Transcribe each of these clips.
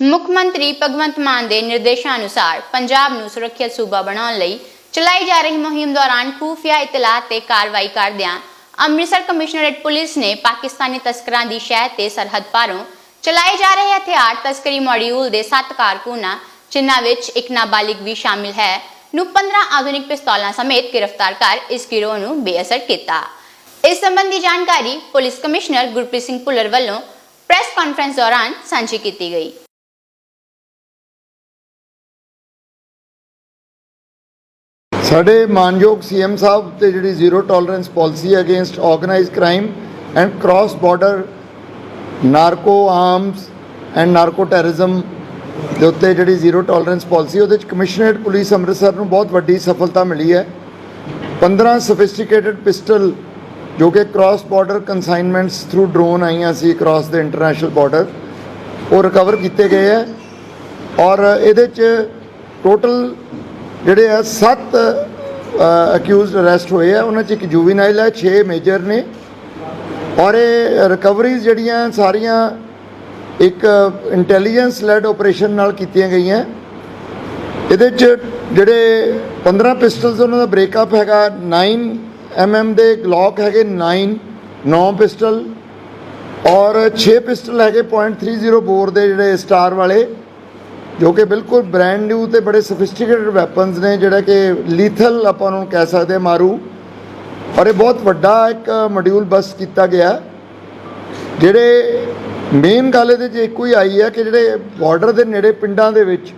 ਮੁੱਖ ਮੰਤਰੀ ਭਗਵੰਤ ਮਾਨ ਦੇ ਨਿਰਦੇਸ਼ਾਂ ਅਨੁਸਾਰ ਪੰਜਾਬ ਨੂੰ ਸੁਰੱਖਿਅਤ ਸੂਬਾ ਬਣਾਉਣ ਲਈ ਚਲਾਈ ਜਾ ਰਹੀ ਮੁਹਿੰਮ ਦੌਰਾਨ ਖੂਫੀਆ ਇਤਲਾਹ ਤੇ ਕਾਰਵਾਈ ਕਰਦਿਆਂ ਅੰਮ੍ਰਿਤਸਰ ਕਮਿਸ਼ਨਰੇਟ ਪੁਲਿਸ ਨੇ ਪਾਕਿਸਤਾਨੀ ਤਸਕਰਾਂ ਦੀ ਸ਼ਹਿ ਤੇ ਸਰਹੱਦ ਪਾਰੋਂ ਚਲਾਏ ਜਾ ਰਹੇ ਹਥਿਆਰ ਤਸਕਰੀ ਮੋਡਿਊਲ ਦੇ 7 ਕਾਰਕੁਨਾਂ, ਜਿਨ੍ਹਾਂ ਵਿੱਚ ਇੱਕ ਨਾਬਾਲਿਗ ਵੀ ਸ਼ਾਮਿਲ ਹੈ, ਨੂੰ 15 ਆਧੁਨਿਕ ਪਿਸਤੌਲਾਂ ਸਮੇਤ ਗ੍ਰਿਫਤਾਰ ਕਰ ਇਸ ਗਿਰੋਹ ਨੂੰ ਬੇਅਸਰ ਕੀਤਾ। ਇਸ ਸੰਬੰਧੀ ਜਾਣਕਾਰੀ ਪੁਲਿਸ ਕਮਿਸ਼ਨਰ ਗੁਰਪ੍ਰੀਤ ਸਿੰਘ ਭੁੱਲਰ ਵੱਲੋਂ ਪ੍ਰੈਸ ਕਾਨਫਰੰਸ ਦੌਰਾਨ ਸਾਂਝੀ ਕੀਤੀ ਗਈ। ਸਾਡੇ ਮਾਨਯੋਗ ਸੀਐਮ ਸਾਹਿਬ ਤੇ ਜਿਹੜੀ zero tolerance policy against organised crime and cross border narco arms and narco terrorism ਦੇ ਉੱਤੇ ਜਿਹੜੀ ਜ਼ੀਰੋ ਟੋਲਰੈਂਸ ਪਾਲਿਸੀ, ਉਹਦੇ ਵਿੱਚ ਕਮਿਸ਼ਨਰੇਟ ਪੁਲਿਸ ਅੰਮ੍ਰਿਤਸਰ ਨੂੰ ਬਹੁਤ ਵੱਡੀ ਸਫਲਤਾ ਮਿਲੀ ਹੈ। 15 ਸੋਫਿਸਟੀਕੇਟਡ ਪਿਸਟਲ ਜੋ ਕਿ cross border consignments through drone ਆਈਆਂ ਸੀ ਕ੍ਰਾਸ ਦੇ ਇੰਟਰਨੈਸ਼ਨਲ ਬਾਰਡਰ ਉਹ ਰਿਕਵਰ ਕੀਤੇ ਗਏ ਹੈ। ਔਰ ਇਹਦੇ ਚ ਟੋਟਲ ਜਿਹੜੇ ਆ 7 ਅਕਿਊਜ਼ਡ ਅਰੈਸਟ ਹੋਏ ਆ। ਉਹਨਾਂ ਚ ਇੱਕ ਜੂਵੀਨਾਈਲ ਹੈ 6 ਮੇਜਰ ਨੇ। ਔਰ ਇਹ ਰਿਕਵਰੀਜ਼ ਜਿਹੜੀਆਂ ਸਾਰੀਆਂ ਇੱਕ ਇੰਟੈਲੀਜੈਂਸ ਲੈਡ ਆਪਰੇਸ਼ਨ ਨਾਲ ਕੀਤੀਆਂ ਗਈਆਂ। ਇਹਦੇ ਚ ਜਿਹੜੇ 15 ਪਿਸਟਲਸ ਉਹਨਾਂ ਦਾ ਬ੍ਰੇਕਅਪ ਹੈਗਾ 9 mm ਦੇ ਗਲੌਕ ਹੈਗੇ 9 9 ਪਿਸਟਲ ਔਰ 6 ਪਿਸਟਲ ਹੈਗੇ .30 ਬੋਰ ਦੇ ਜਿਹੜੇ ਸਟਾਰ ਵਾਲੇ। ਜੋ ਕਿ ਬਿਲਕੁਲ ਬ੍ਰੈਂਡ ਨਿਊ ਤੇ ਬੜੇ ਸੋਫਿਸਟੀਕੇਟਡ ਵੈਪਨਸ ਨੇ, ਜਿਹੜਾ ਕਿ ਲੀਥਲ ਆਪਾਂ ਉਹਨਾਂ ਨੂੰ ਕਹਿ ਸਕਦੇ ਹਾਂ, ਮਾਰੂ। ਔਰ ਇਹ ਬਹੁਤ ਵੱਡਾ ਇੱਕ ਮੋਡਿਊਲ ਬਸ ਕੀਤਾ ਗਿਆ। ਜਿਹੜੇ ਮੇਨ ਗੱਲ ਇਹਦੇ 'ਚ ਇੱਕੋ ਹੀ ਆਈ ਹੈ ਕਿ ਜਿਹੜੇ ਬਾਰਡਰ ਦੇ ਨੇੜੇ ਪਿੰਡਾਂ ਦੇ ਵਿੱਚ,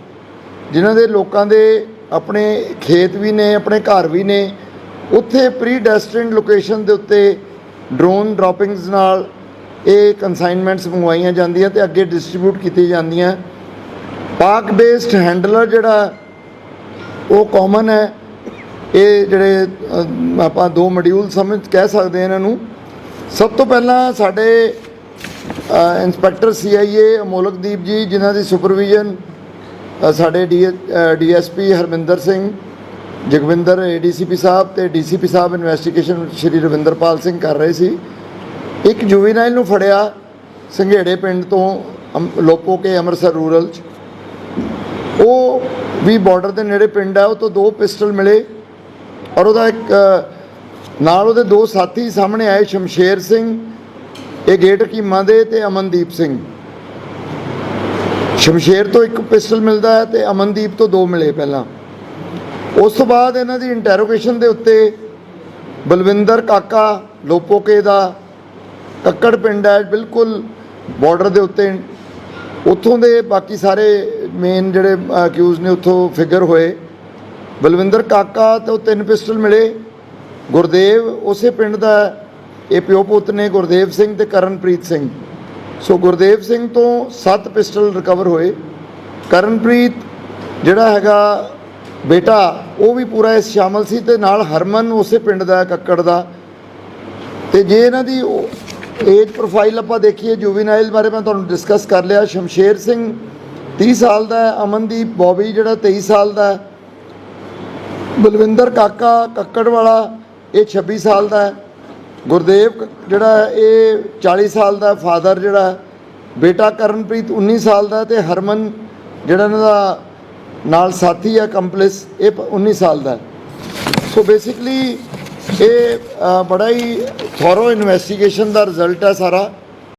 ਜਿਨ੍ਹਾਂ ਦੇ ਲੋਕਾਂ ਦੇ ਆਪਣੇ ਖੇਤ ਵੀ ਨੇ, ਆਪਣੇ ਘਰ ਵੀ ਨੇ, ਉੱਥੇ ਪ੍ਰੀ ਡੈਸਟਿਨਡ ਲੋਕੇਸ਼ਨ ਦੇ ਉੱਤੇ ਡਰੋਨ ਡ੍ਰੌਪਿੰਗਸ ਨਾਲ ਇਹ ਕਨਸਾਈਨਮੈਂਟਸ ਮੰਗਵਾਈਆਂ ਜਾਂਦੀਆਂ ਤੇ ਅੱਗੇ ਡਿਸਟ੍ਰੀਬਿਊਟ ਕੀਤੀ ਜਾਂਦੀਆਂ। ਪਾਕ ਬੇਸਡ ਹੈਂਡਲਰ ਜਿਹੜਾ ਉਹ ਕਾਮਨ ਹੈ। ਇਹ ਜਿਹੜੇ ਆਪਾਂ ਦੋ ਮੋਡਿਊਲ ਸਮਝ ਕਹਿ ਸਕਦੇ ਹਾਂ ਇਹਨਾਂ ਨੂੰ। ਸਭ ਤੋਂ ਪਹਿਲਾਂ ਸਾਡੇ ਅ, ਇੰਸਪੈਕਟਰ ਸੀਆਈਏ ਅਮੋਲਕਦੀਪ ਜੀ ਜਿਨ੍ਹਾਂ ਦੀ ਸੁਪਰਵਿਜ਼ਨ ਅ, ਸਾਡੇ ਡੀਐਸਪੀ ਹਰਮਿੰਦਰ ਸਿੰਘ ਜਗਵਿੰਦਰ ਏਡੀਸੀਪੀ ਸਾਹਿਬ ਤੇ ਡੀਸੀਪੀ ਸਾਹਿਬ ਇਨਵੈਸਟੀਗੇਸ਼ਨ ਸ਼੍ਰੀ ਰਵਿੰਦਰਪਾਲ ਸਿੰਘ ਕਰ ਰਹੇ ਸੀ। ਇੱਕ ਜੁਵੀਨਾਈਲ ਨੂੰ ਫੜਿਆ ਸੰਘੇੜੇ ਪਿੰਡ ਤੋਂ ਅਮ- ਲੋਪੋ ਕੇ ਅੰਮ੍ਰਿਤਸਰ ਰੂਰਲ ਚ। ਉਹ ਵੀ ਬਾਰਡਰ ਦੇ ਨੇੜੇ ਪਿੰਡ ਹੈ ਉਹ ਤੋਂ ਦੋ ਪਿਸਟਲ ਮਿਲੇ ਔਰ ਉਹਦਾ ਇੱਕ ਨਾਲ ਉਹਦੇ ਦੋ ਸਾਥੀ ਸਾਹਮਣੇ ਆਏ, ਸ਼ਮਸ਼ੇਰ ਸਿੰਘ, ਇਹ ਗੇਟ ਕੀਮਾ ਦੇ ਤੇ ਅਮਨਦੀਪ ਸਿੰਘ। ਸ਼ਮਸ਼ੇਰ ਤੋਂ ਇੱਕ ਪਿਸਟਲ ਮਿਲਦਾ ਹੈ ਤੇ ਅਮਨਦੀਪ ਤੋਂ ਦੋ ਮਿਲੇ ਪਹਿਲਾਂ। ਉਸ ਤੋਂ ਬਾਅਦ ਇਹਨਾਂ ਦੀ ਇੰਟਰੋਗੇਸ਼ਨ ਦੇ ਉੱਤੇ ਬਲਵਿੰਦਰ ਕਾਕਾ ਲੋਪੋਕੇ ਦਾ ਕੱਕੜ ਪਿੰਡ ਹੈ, ਬਿਲਕੁਲ ਬਾਰਡਰ ਦੇ ਉੱਤੇ, ਉੱਥੋਂ ਦੇ ਬਾਕੀ ਸਾਰੇ ਮੇਨ ਜਿਹੜੇ ਅਕਿਊਜ਼ ਨੇ ਉੱਥੋਂ ਫਿਗਰ ਹੋਏ। ਬਲਵਿੰਦਰ ਕਾਕਾ ਤੋਂ ਤਿੰਨ ਪਿਸਟਲ ਮਿਲੇ। ਗੁਰਦੇਵ, ਉਸੇ ਪਿੰਡ ਦਾ ਇਹ ਪਿਓ ਪੁੱਤ ਨੇ, ਗੁਰਦੇਵ ਸਿੰਘ ਤੇ ਕਰਨਪ੍ਰੀਤ ਸਿੰਘ। ਸੋ ਗੁਰਦੇਵ ਸਿੰਘ ਤੋਂ 7 ਪਿਸਟਲ ਰਿਕਵਰ ਹੋਏ। ਕਰਨਪ੍ਰੀਤ ਜਿਹੜਾ ਹੈਗਾ ਬੇਟਾ, ਉਹ ਵੀ ਪੂਰਾ ਇਸ ਸ਼ਾਮਲ ਸੀ ਤੇ ਨਾਲ ਹਰਮਨ ਉਸੇ ਪਿੰਡ ਦਾ, ਕੱਕੜ ਦਾ। ਤੇ ਜੇ ਇਹਨਾਂ ਦੀ ਏਜ ਪ੍ਰੋਫਾਈਲ ਆਪਾਂ ਦੇਖੀਏ, ਜੁਵੀਨਾਈਲ ਬਾਰੇ ਮੈਂ ਤੁਹਾਨੂੰ ਡਿਸਕਸ ਕਰ ਲਿਆ। ਸ਼ਮਸ਼ੇਰ ਸਿੰਘ 30 ਸਾਲ ਦਾ ਹੈ, ਅਮਨਦੀਪ ਬੋਬੀ ਜਿਹੜਾ 23 ਸਾਲ ਦਾ ਹੈ। ਬਲਵਿੰਦਰ ਕਾਕਾ ਕੱਕੜ ਵਾਲਾ, ਇਹ 26 ਸਾਲ ਦਾ ਹੈ। ਗੁਰਦੇਵ ਕ- ਜਿਹੜਾ ਇਹ 40 ਸਾਲ ਦਾ ਫਾਦਰ ਜਿਹੜਾ ਬੇਟਾ ਕਰਨਪ੍ਰੀਤ 19 ਸਾਲ ਦਾ ਹੈ ਤੇ ਹਰਮਨ ਜਿਹੜਾ ਇਹਨਾਂ ਦਾ ਨਾਲ ਸਾਥੀ ਹੈ, ਕੰਪਲਿਸ, ਇਹ ਪ- 19 ਸਾਲ ਦਾ ਸੋ ਬੇਸਿਕਲੀ ਇਹ ਬੜਾ ਹੀ ਥੋਰੋ ਇਨਵੈਸਟੀਗੇਸ਼ਨ ਦਾ ਰਿਜ਼ਲਟ ਹੈ ਸਾਰਾ।